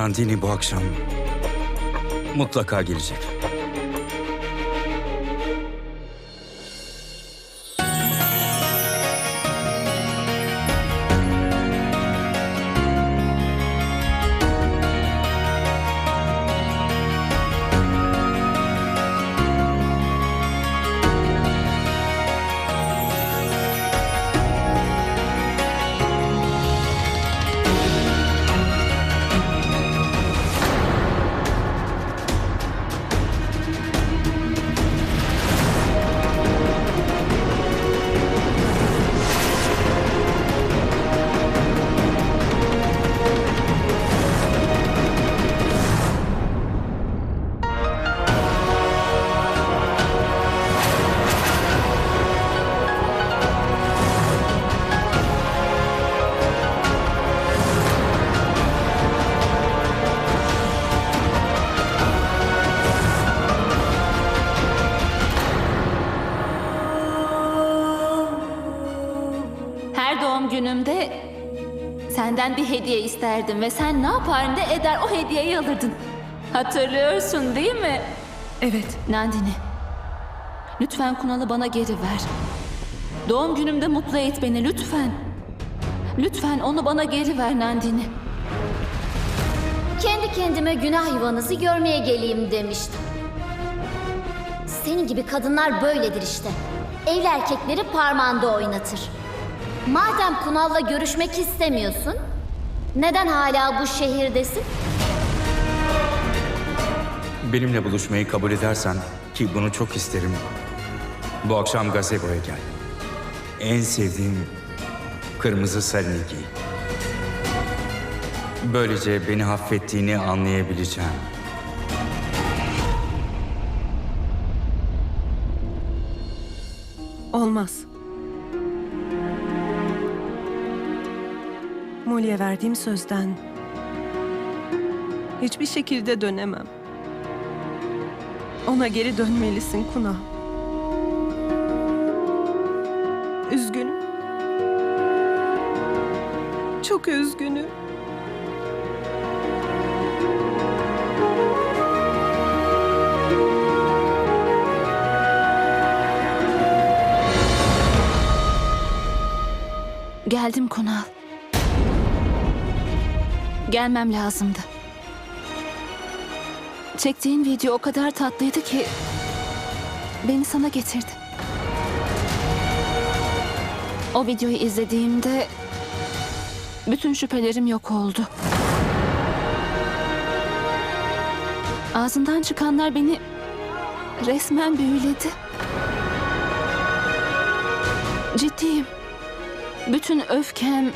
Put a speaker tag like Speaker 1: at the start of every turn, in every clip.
Speaker 1: Nandini bu akşam mutlaka gelecek.
Speaker 2: Doğum günümde senden bir hediye isterdim ve sen ne yapar ne eder o hediyeyi alırdın. Hatırlıyorsun değil mi?
Speaker 3: Evet,
Speaker 2: Nandini, lütfen Kunal'ı bana geri ver. Doğum günümde mutlu et beni lütfen. Lütfen onu bana geri ver Nandini.
Speaker 4: Kendi kendime günah yuvanızı görmeye geleyim demiştim. Senin gibi kadınlar böyledir işte. Evli erkekleri parmağında oynatır. Madem Kunal'la görüşmek istemiyorsun, neden hala bu şehirdesin?
Speaker 1: Benimle buluşmayı kabul edersen ki bunu çok isterim. Bu akşam gazeboya gel. En sevdiğim kırmızı sarini giy. Böylece beni affettiğini anlayabileceğim.
Speaker 3: olmaz. Molly'e verdiğim sözden hiçbir şekilde dönemem. Ona geri dönmelisin Kuna. Üzgünüm. Çok üzgünüm.
Speaker 2: Geldim Kunal. Gelmem lazımdı. Çektiğin video o kadar tatlıydı ki beni sana getirdi. O videoyu izlediğimde bütün şüphelerim yok oldu. Ağzından çıkanlar beni resmen büyüledi. Ciddiyim. Bütün öfkem,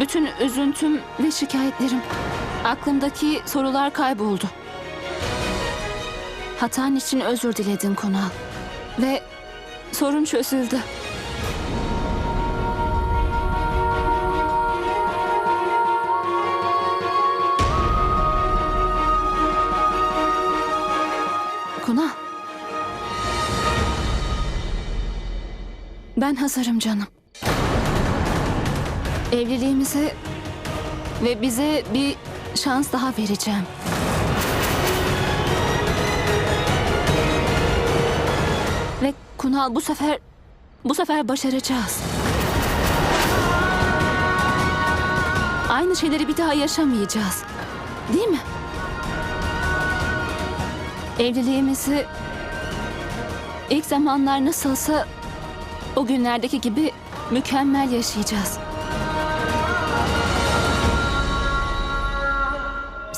Speaker 2: bütün üzüntüm ve şikayetlerim, aklımdaki sorular kayboldu. Hatan için özür diledin Kunal. Ve sorun çözüldü. Kunal. Ben hazırım canım. Evliliğimize ve bize bir şans daha vereceğim. Ve Kunal bu sefer bu sefer başaracağız. Aynı şeyleri bir daha yaşamayacağız. Değil mi? Evliliğimizi ilk zamanlar nasılsa o günlerdeki gibi mükemmel yaşayacağız.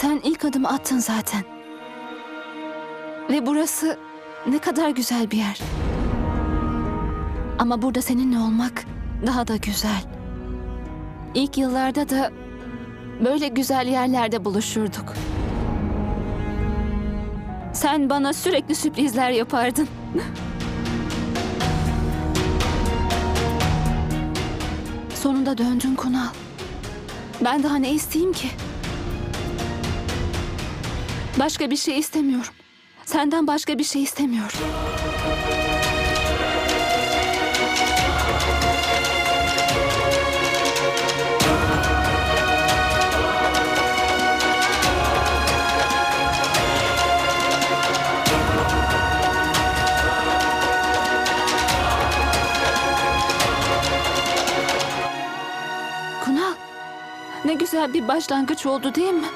Speaker 2: Sen ilk adımı attın zaten. Ve burası ne kadar güzel bir yer. Ama burada seninle olmak daha da güzel. İlk yıllarda da böyle güzel yerlerde buluşurduk. Sen bana sürekli sürprizler yapardın. Sonunda döndün Kunal. Ben daha ne isteyeyim ki? Başka bir şey istemiyorum. Senden başka bir şey istemiyorum. Kunal, ne güzel bir başlangıç oldu değil mi?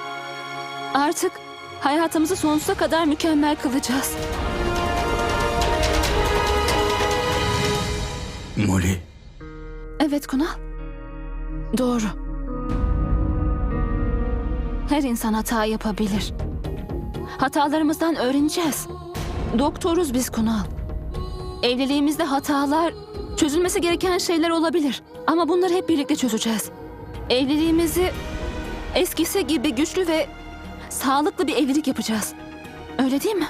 Speaker 2: Artık hayatımızı sonsuza kadar mükemmel kılacağız.
Speaker 1: Molly,
Speaker 2: Evet Kunal. Doğru. Her insan hata yapabilir. Hatalarımızdan öğreneceğiz. Doktoruz biz Kunal. Evliliğimizde hatalar, çözülmesi gereken şeyler olabilir. Ama bunları hep birlikte çözeceğiz. Evliliğimizi eskisi gibi güçlü ve sağlıklı bir evlilik yapacağız. Öyle değil mi?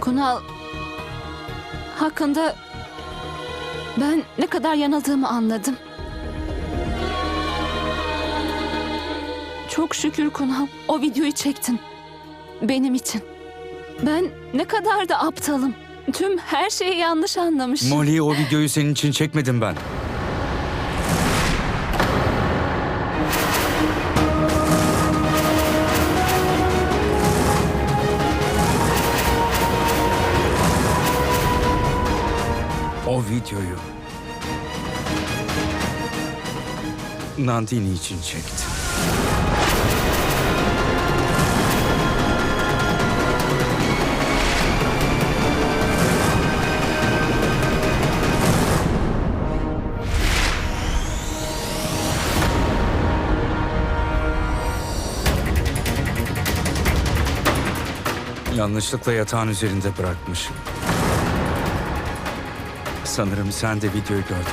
Speaker 2: Kunal hakkında ben ne kadar yanıldığımı anladım. Çok şükür Kunal o videoyu çektin. Benim için. Ben ne kadar da aptalım. Tüm her şeyi yanlış anlamışım.
Speaker 1: Molly o videoyu senin için çekmedim ben. O videoyu Nandini için çektim. Yanlışlıkla yatağın üzerinde bırakmışım. Sanırım sen de videoyu gördün.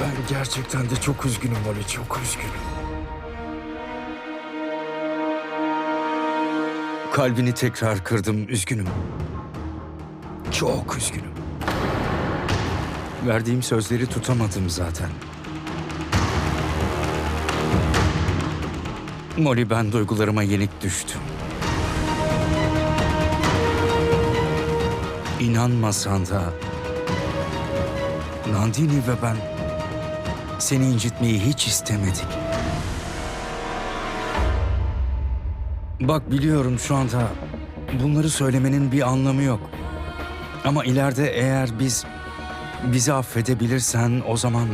Speaker 1: Ben gerçekten de çok üzgünüm Molly, çok üzgünüm. Kalbini tekrar kırdım, üzgünüm. Çok üzgünüm. Verdiğim sözleri tutamadım zaten. Molly ben duygularıma yenik düştüm. İnanmasan da Nandini ve ben seni incitmeyi hiç istemedik. Bak biliyorum şu anda bunları söylemenin bir anlamı yok. Ama ileride eğer biz bizi affedebilirsen o zaman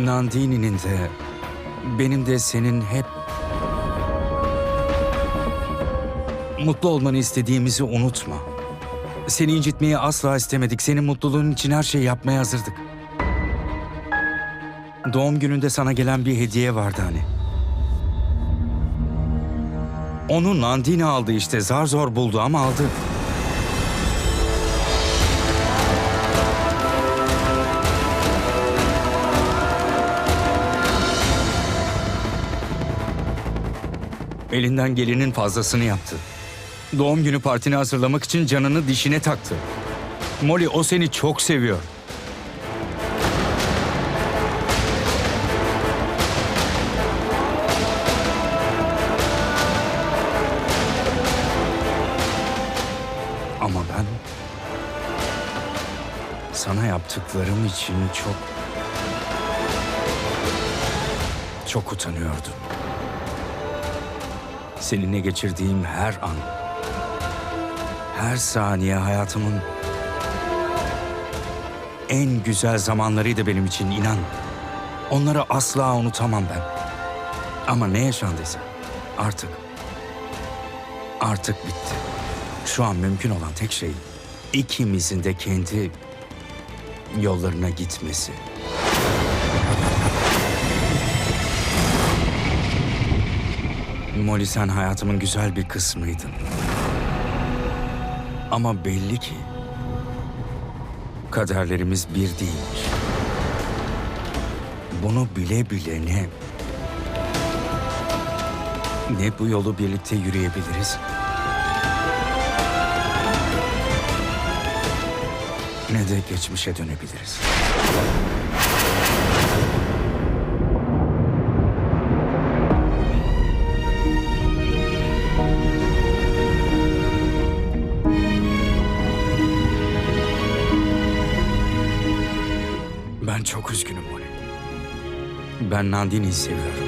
Speaker 1: Nandini'nin de benim de senin hep mutlu olmanı istediğimizi unutma. Seni incitmeyi asla istemedik. Senin mutluluğun için her şeyi yapmaya hazırdık. Doğum gününde sana gelen bir hediye vardı hani. Onu Nandini aldı işte. Zar zor buldu ama aldı. Elinden gelenin fazlasını yaptı. Doğum günü partini hazırlamak için canını dişine taktı. Molly o seni çok seviyor. Ama ben sana yaptıklarım için çok çok utanıyordum. Seninle geçirdiğim her an, her saniye hayatımın en güzel zamanlarıydı benim için inan. Onları asla unutamam ben. Ama ne yaşandıysa artık, artık bitti. Şu an mümkün olan tek şey ikimizin de kendi yollarına gitmesi. Molly sen hayatımın güzel bir kısmıydın. Ama belli ki kaderlerimiz bir değilmiş. Bunu bile bile ne ne bu yolu birlikte yürüyebiliriz ne de geçmişe dönebiliriz. Çok üzgünüm Molly. Ben Nandini'yi seviyorum.